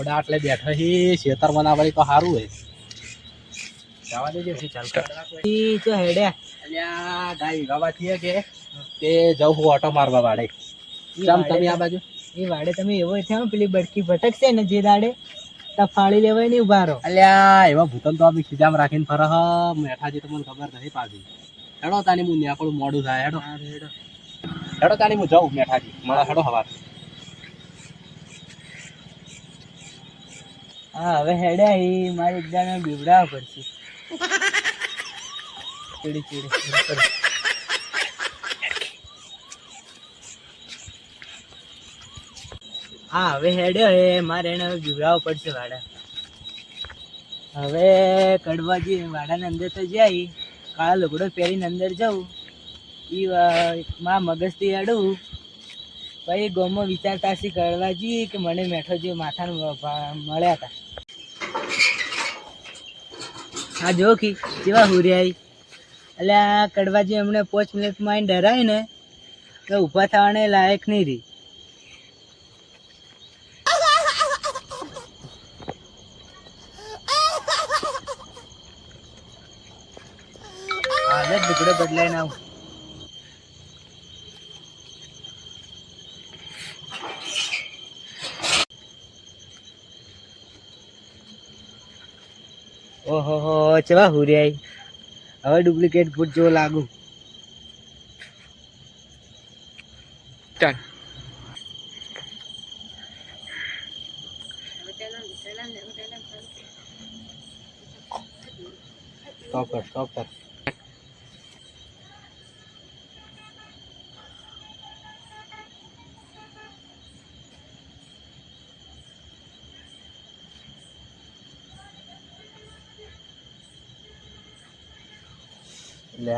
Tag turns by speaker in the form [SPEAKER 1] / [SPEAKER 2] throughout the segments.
[SPEAKER 1] આવડા આટલે બેઠો હી શેતર બનાવવાની તો સારું હે. જવા દેજે છે ચાલ
[SPEAKER 2] ઈ તો હેડે.
[SPEAKER 1] અલ્યા ગાઈ ગવા થઈએ કે તે જવ હું ઓટો મારવા વાડે ચમ તમે આ બાજુ?
[SPEAKER 2] એ વાડે તમે એવો થયો પેલી બટકી ભટકશે ને જે દાડે તા ફાળી લેવાય નહીં ઊભા રહો.
[SPEAKER 1] અલ્યા એવા ભૂતન તો અમે ખીજામ રાખીને ફરહ મેઠાજી તો મને ખબર નથી પાછી હેડો તાની હું આપણું મોડું થાય હેડો. હેડો. તાની હું જાઉં મેઠાજી. મળે હેડો હવાર.
[SPEAKER 2] હા, હવે હેડ્યા એ મારે એક બીવડાવ પડશે. ચીડી ચીડી હા, હવે હેડ્યો હે, મારે એને હવે પડશે વાડા. હવે કડવાજી વાડાને અંદર તો જાય. કાળા લુગડો પહેરીને અંદર જાઉં. ઈ મા મગજથી હેડું. પછી ગામમાં વિચારતા શી કડવાજી કે મને મેઠો જે માથાનું મળ્યા હતા હા જો કી, કેવા હુરિયાઈ. એટલે આ કડવાજી એમણે પાંચ મિનિટમાં આવીને ડરાય ને, તો ઊભા થવાને લાયક નહીં રહી. હાલત ટુકડો બદલાઈને આવું. ઓહો હો ચવા હુરિયાઈ? હવે ડુપ્લિકેટ ફૂટ જેવો લાગુ.
[SPEAKER 1] ચાલ. સ્ટોપ કર સ્ટોપ કર એટલે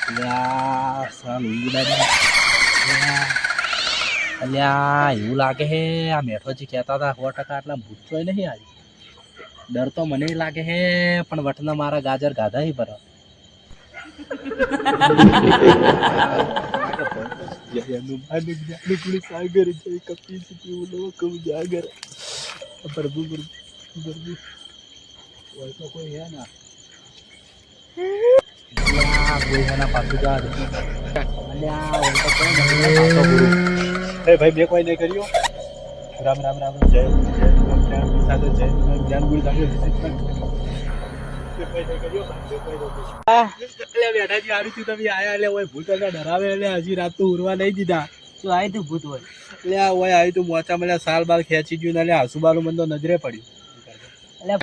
[SPEAKER 1] એટલે આ સાલ અલ્યા એવું લાગે હે આ મેઠોજી કહેતા હતા સો ટકા આટલા ભૂત તો નહીં આજે ડર તો મને લાગે હે પણ વટના મારા ગાજર ગાધા હી પર સાગર જય કપી સિટી લોક જાગર. પ્રભુ બરબુ હોય તો કોઈ હે ના. અલ્યા, કોઈ જા નહીં, ભાઈ કોઈ કર્યું. રામ રામ રામ. જય જય પ્રસાદ જય જ્ઞાન ગુરુ બેઠાજી હારું થયું તમે આયા એટલે ભૂત ડરાવે એટલે હજી રાત તો ઉરવા નહીં દીધા.
[SPEAKER 2] તો આવી તું ભૂત હોય?
[SPEAKER 1] એટલે આ ઓય આવી તું મોચા મને સાલ બાલ ખેંચી ગયું ને એટલે આસુબાનું મને તો નજરે પડ્યું.
[SPEAKER 2] એટલે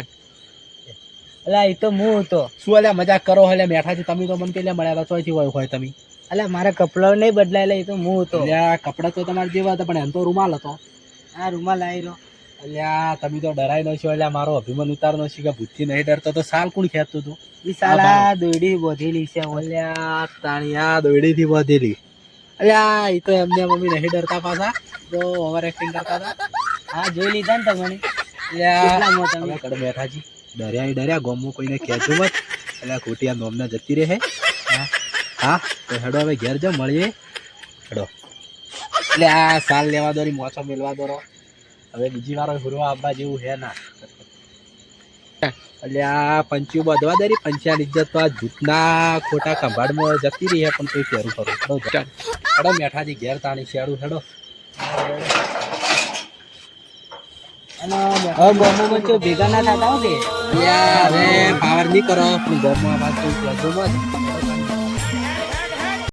[SPEAKER 2] એટલે એ તો હું હતો.
[SPEAKER 1] શું અલ્યા મજાક કરો એટલે છે તમે તો મને પેલા મળ્યા ચોથી હોય હોય તમે.
[SPEAKER 2] એટલે મારા કપડાં નહીં બદલાયેલા એ તો હું હતો.
[SPEAKER 1] અલ્યા કપડા તો તમારા જેવા હતા પણ એમ તો રૂમાલ હતો.
[SPEAKER 2] આ રૂમાલ આવી રહ્યો.
[SPEAKER 1] અલ્યા તમે તો ડરાઈ ન છો એટલે મારો અભિમાન ઉતાર ન છે કે ભૂતથી નહીં ડરતો તો સાલ કોણ ખેંચતું હતું
[SPEAKER 2] એ સાલા દોડી બોધેલી છે તાણી
[SPEAKER 1] આ તાણિયા દોયડીથી વધેલી. અલ્યા એ તો એમને મમ્મી નહીં ડરતા પાછા. તો ઓવર એક્ટિંગ કરતા હતા.
[SPEAKER 2] હા જોઈ લીધા ને તમને
[SPEAKER 1] અલ્યા
[SPEAKER 2] તમે
[SPEAKER 1] કડ બેઠાજી. ડર્યા ય ડર્યા ગોમમાં કોઈને કહેતું મત. એટલે ખોટી આ નોમના જતી રહે હા. હા તો હેડો હવે ઘેર જાઓ મળીએ. હેડો. એટલે આ સાલ લેવા દોરી મોછો મેળવા દોરો હવે બીજી વાર હુરવા આવવા જેવું હે ના. એટલે આ પંચ્યું બધવા દરી પંચાયત ઇજ્જત તો આ જૂથના ખોટા કંભાડમાં જતી રહી હે પણ કોઈ ફેરું કરું હેડો. મેઠાજી ઘેર તાણી શેડું હેડો.
[SPEAKER 2] ભેગા ના થતા
[SPEAKER 1] પાવર નહીં કરો. ગોમમાં વાત